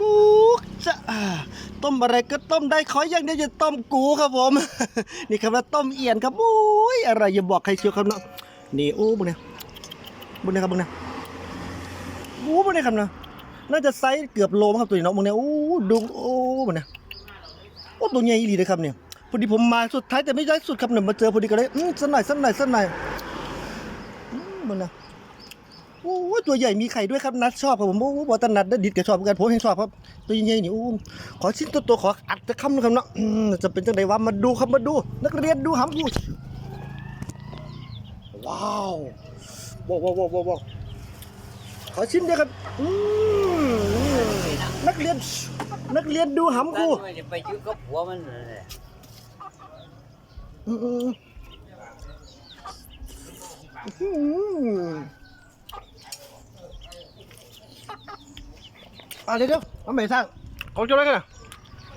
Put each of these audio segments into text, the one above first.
กูจะต้มอะไรก็ต้มได้ขออย่างเดียวจะต้มกูครับผม นี่ครับว่าต้มเอียนครับโอ้ยอะไรอย่าบอกใครเชียวครับเนาะนี่โอ้บุญเนี่ยบุญเนี่ยครับบุญเนี่ยโอ้บุญเนี่ยครับเนาะน่าจะไซส์เกือบโลมครับตัวนี้เนาะบุญเนี่ยโอ้ดูโอ้บุญเนี่ยโอ้ตัวใหญ่อีหลีเลยครับเนี่ยพอดีผมมาสุดท้ายแต่ไม่ได้สุดครับเนี่ยมาเจอพอดีก็เลยอืมสักหน่อยสักหน่อยสักหน่อยอืมบุญเนี่ย โอ้ยตัวใหญ่มีไข่ด้วยครับนัดชอบครับผมโอ้บอตนัดได้ดิดกับชอบเหมือนกันผมเห็นชอบครับ ตัวใหญ่ๆนี่โอ้ขอชิ้นตัวตัวๆขออัดจะคำนะครับเนาะอืมจะเป็นจังไดวะมาดูครับมาดู นักเรียนดูหำกูว้าวว้าวว้าวว้าวว้าวขอชิ้นเดียวครับอืมนักเรียนนักเรียนดูหำกูไม่ได้ไปยื้อกับผัวมันนั่นแหละอืม อืมอืมอะเดี๋ยวเดี๋ยวเอาไปสร้างเขาจะอะไรกันนะ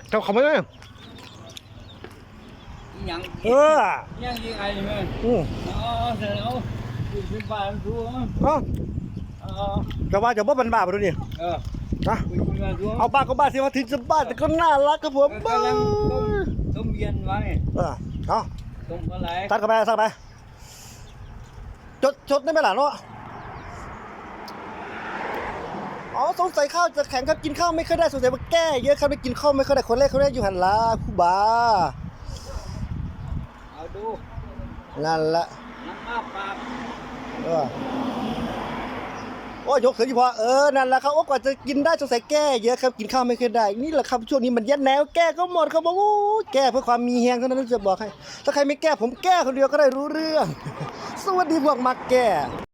เจ้าเขาไม่ได้อีหยังเอออีหยังยิงไอ้แม่อืมเอาเอาเสร็จเอาเป็นบ้านดูเอาเอาเอาจะว่าจะบ่เป็นบ้าไปดูนี่เออนะคุยคุยกันดูเอาบ้าก็บ้าสิว่าถึงจะบ้าแต่ก็น่ารักครับผมกำลังต้มต้มเย็นไว้เออเอาต้มอะไรตัดเข้าไปตัดเข้าไปจดจดได้ไหมล่ะเนาะอ๋อ สงสัยข้าวจะแข็งครับกินข้าวไม่ค่อยได้สงสัยว่าแก้เยอะครับไม่กินข้าวไม่ค่อยได้คนแรกคนแรกอยู่หันลาคู่บาเอาดูนั่นแหละน้ำมาปากเออโอ้ยยกเสืออยู่พอเออนั่นแหละครับโอ้กว่าจะกินได้สงสัยแก้เยอะครับกินข้าวไม่เคยได้นี่แหละครับช่วงนี้มันยัดแนวแก้ก็หมดครับอกโอ้แก้เพื่อความมีแฮงเท่านั้นจะบอกให้ถ้าใครไม่แก้ผมแก้คนเดียวก็ได้รู้เรื่อง สวัสดีพวกมาแก้